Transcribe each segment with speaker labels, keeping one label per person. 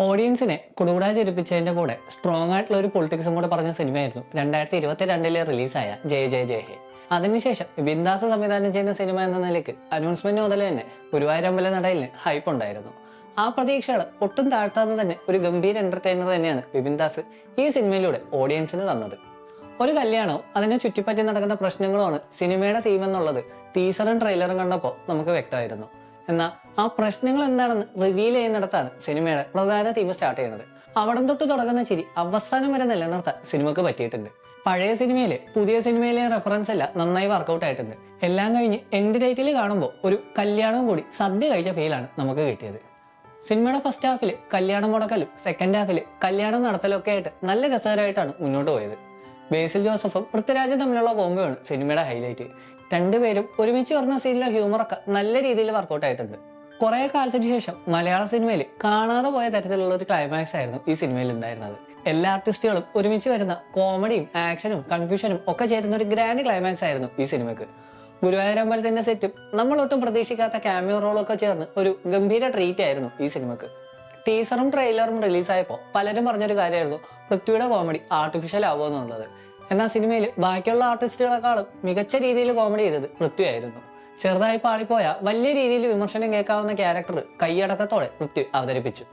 Speaker 1: ഓഡിയൻസിനെ കുടുകൂടാ ചിരിപ്പിച്ചതിന്റെ കൂടെ സ്ട്രോങ് ആയിട്ടുള്ള ഒരു പൊളിറ്റിക്സും കൂടെ പറഞ്ഞ സിനിമയായിരുന്നു. രണ്ടായിരത്തി ഇരുപത്തി രണ്ടിലെ റിലീസായ ജയ ജയ ജയ ഹേ. അതിനുശേഷം ബിന്ദാസ് സംവിധാനം ചെയ്യുന്ന സിനിമ എന്ന നിലയ്ക്ക് അനൗൺസ്മെന്റ് മുതൽ തന്നെ ഗുരുവായൂരമ്പല നടയിലിന് ഹൈപ്പ് ഉണ്ടായിരുന്നു. ആ പ്രതീക്ഷകൾ ഒട്ടും താഴ്ത്താതെ തന്നെ ഒരു ഗംഭീര എന്റർടൈനർ തന്നെയാണ് വിപിൻ ദാസ് ഈ സിനിമയിലൂടെ ഓഡിയൻസിന് തന്നത്. ഒരു കല്യാണവും അതിനെ ചുറ്റിപ്പറ്റി നടക്കുന്ന പ്രശ്നങ്ങളുമാണ് സിനിമയുടെ തീമെന്നുള്ളത് ടീസറും ട്രെയിലറും കണ്ടപ്പോൾ നമുക്ക് വ്യക്തമായിരുന്നു. എന്നാൽ ആ പ്രശ്നങ്ങൾ എന്താണെന്ന് റിവീൽ ചെയ്യുന്നിടത്താണ് സിനിമയുടെ പ്രധാന തീം സ്റ്റാർട്ട് ചെയ്യുന്നത്. അവിടം തൊട്ട് തുടങ്ങുന്ന ചിരി അവസാനം വരെ നിലനിർത്താൻ സിനിമക്ക് പറ്റിയിട്ടുണ്ട്. പഴയ സിനിമയിലെ പുതിയ സിനിമയിലെ റെഫറൻസ് എല്ലാം നന്നായി വർക്കൗട്ട് ആയിട്ടുണ്ട്. എല്ലാം കഴിഞ്ഞ് എൻഡ് ഡേറ്റിൽ കാണുമ്പോൾ ഒരു കല്യാണം കൂടി സദ്യ കഴിച്ച ഫീലാണ് നമുക്ക് കിട്ടിയത്. സിനിമയുടെ ഫസ്റ്റ് ഹാഫിൽ കല്യാണം മുടക്കലും സെക്കൻഡ് ഹാഫിൽ കല്യാണം നടത്തലും ഒക്കെ ആയിട്ട് നല്ല രസകരമായിട്ടാണ് മുന്നോട്ട് പോയത്. ബേസിൽ ജോസഫും പൃഥ്വിരാജും തമ്മിലുള്ള കോംബോയാണ് സിനിമയുടെ ഹൈലൈറ്റ് രണ്ടുപേരും ഒരുമിച്ച് വരുന്ന സീനിലെ ഹ്യൂമറൊക്കെ നല്ല രീതിയിൽ വർക്കൗട്ട് ആയിട്ടുണ്ട്. കുറേ കാലത്തിന് ശേഷം മലയാള സിനിമയിൽ കാണാതെ പോയ തരത്തിലുള്ള ഒരു ക്ലൈമാക്സ് ആയിരുന്നു ഈ സിനിമയിൽ ഉണ്ടായിരുന്നത്. എല്ലാ ആർട്ടിസ്റ്റുകളും ഒരുമിച്ച് വരുന്ന കോമഡിയും ആക്ഷനും കൺഫ്യൂഷനും ഒക്കെ ചേരുന്ന ഒരു ഗ്രാൻഡ് ക്ലൈമാക്സ് ആയിരുന്നു ഈ സിനിമക്ക് ഗുരുവായൂരമ്പലത്തിന്റെ സെറ്റും നമ്മൾ ഒട്ടും പ്രതീക്ഷിക്കാത്ത ക്യാമിയോ റോളൊക്കെ ചേർന്ന് ഒരു ഗംഭീര ട്രീറ്റ് ആയിരുന്നു ഈ സിനിമക്ക് ടീസറും ട്രെയിലറും റിലീസായപ്പോൾ പലരും പറഞ്ഞൊരു കാര്യമായിരുന്നു പൃഥ്വിയുടെ കോമഡി ആർട്ടിഫിഷ്യൽ ആവുമെന്നുള്ളത് എന്നാൽ സിനിമയിൽ ബാക്കിയുള്ള ആർട്ടിസ്റ്റുകളെക്കാളും മികച്ച രീതിയിൽ കോമഡി ചെയ്തത് പൃഥ്വി ആയിരുന്നു. ചെറുതായി പാളിപ്പോയ വലിയ രീതിയിൽ വിമർശനം കേൾക്കാവുന്ന ക്യാരക്ടർ കൈയടക്കത്തോടെ പൃഥ്വി അവതരിപ്പിച്ചു.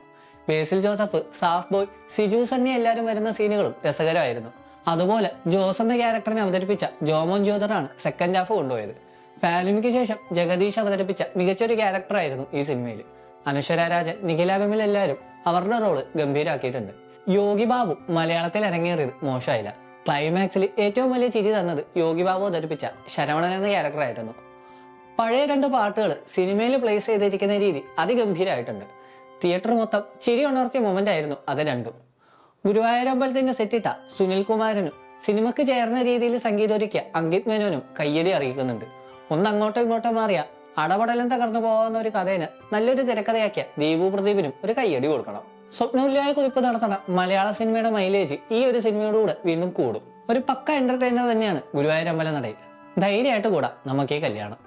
Speaker 1: ബേസിൽ ജോസഫ് സാഫ് ബോയ് സിജു സണ്ണി എല്ലാവരും വരുന്ന സീനുകളും രസകരമായിരുന്നു. അതുപോലെ ജോസ് എന്ന ക്യാരക്ടറിനെ അവതരിപ്പിച്ച ജോമോൻ ജ്യോതറാണ് സെക്കൻഡ് ഹാഫ് കൊണ്ടുപോയത്. ഫാലിമിക്ക് ശേഷം ജഗദീഷ് അവതരിപ്പിച്ച മികച്ചൊരു ക്യാരക്ടറായിരുന്നു ഈ സിനിമയിൽ അനശ്വര രാജൻ നിഖില എല്ലാവരും അവരുടെ റോൾ ഗംഭീരാക്കിയിട്ടുണ്ട്. യോഗി ബാബു മലയാളത്തിൽ ഇറങ്ങിയേറിയത് മോശമായില്ല. ക്ലൈമാക്സിൽ ഏറ്റവും വലിയ ചിരി തന്നത് യോഗി ബാബു അവതരിപ്പിച്ച ശരവണൻ എന്ന ക്യാരക്ടറായിരുന്നു പഴയ രണ്ട് പാട്ടുകൾ സിനിമയിൽ പ്ലേസ് ചെയ്തിരിക്കുന്ന രീതി അതിഗംഭീരമായിട്ടുണ്ട് തിയേറ്റർ മൊത്തം ചിരി ഉണർത്തിയ മൊമെന്റ് ആയിരുന്നു അത് രണ്ടും. ഗുരുവായൂർ അമ്പലത്തിന്റെ സെറ്റിട്ട സുനിൽ കുമാരനും സിനിമക്ക് ചേർന്ന രീതിയിൽ സംഗീതമൊരുക്കിയ അങ്കിത് മേനോനും കയ്യടി അറിയിക്കുന്നുണ്ട്. ഒന്ന് അങ്ങോട്ടോ ഇങ്ങോട്ടോ മാറിയ അടപടലം തകർന്നു പോകുന്ന ഒരു കഥേന് നല്ലൊരു തിരക്കഥയാക്കിയ ദീപു പ്രദീപിനും ഒരു കൈയടി കൊടുക്കണം. സ്വപ്നമില്ലായ കുതിപ്പ് നടത്തണ മലയാള സിനിമയുടെ മൈലേജ് ഈ ഒരു സിനിമയോടുകൂടെ വീണ്ടും കൂടും. ഒരു പക്ക എന്റർടൈനർ തന്നെയാണ് ഗുരുവായൂരമ്പല നടയിൽ ധൈര്യമായിട്ട് കൂടാ നമുക്ക് ഈ കല്യാണം.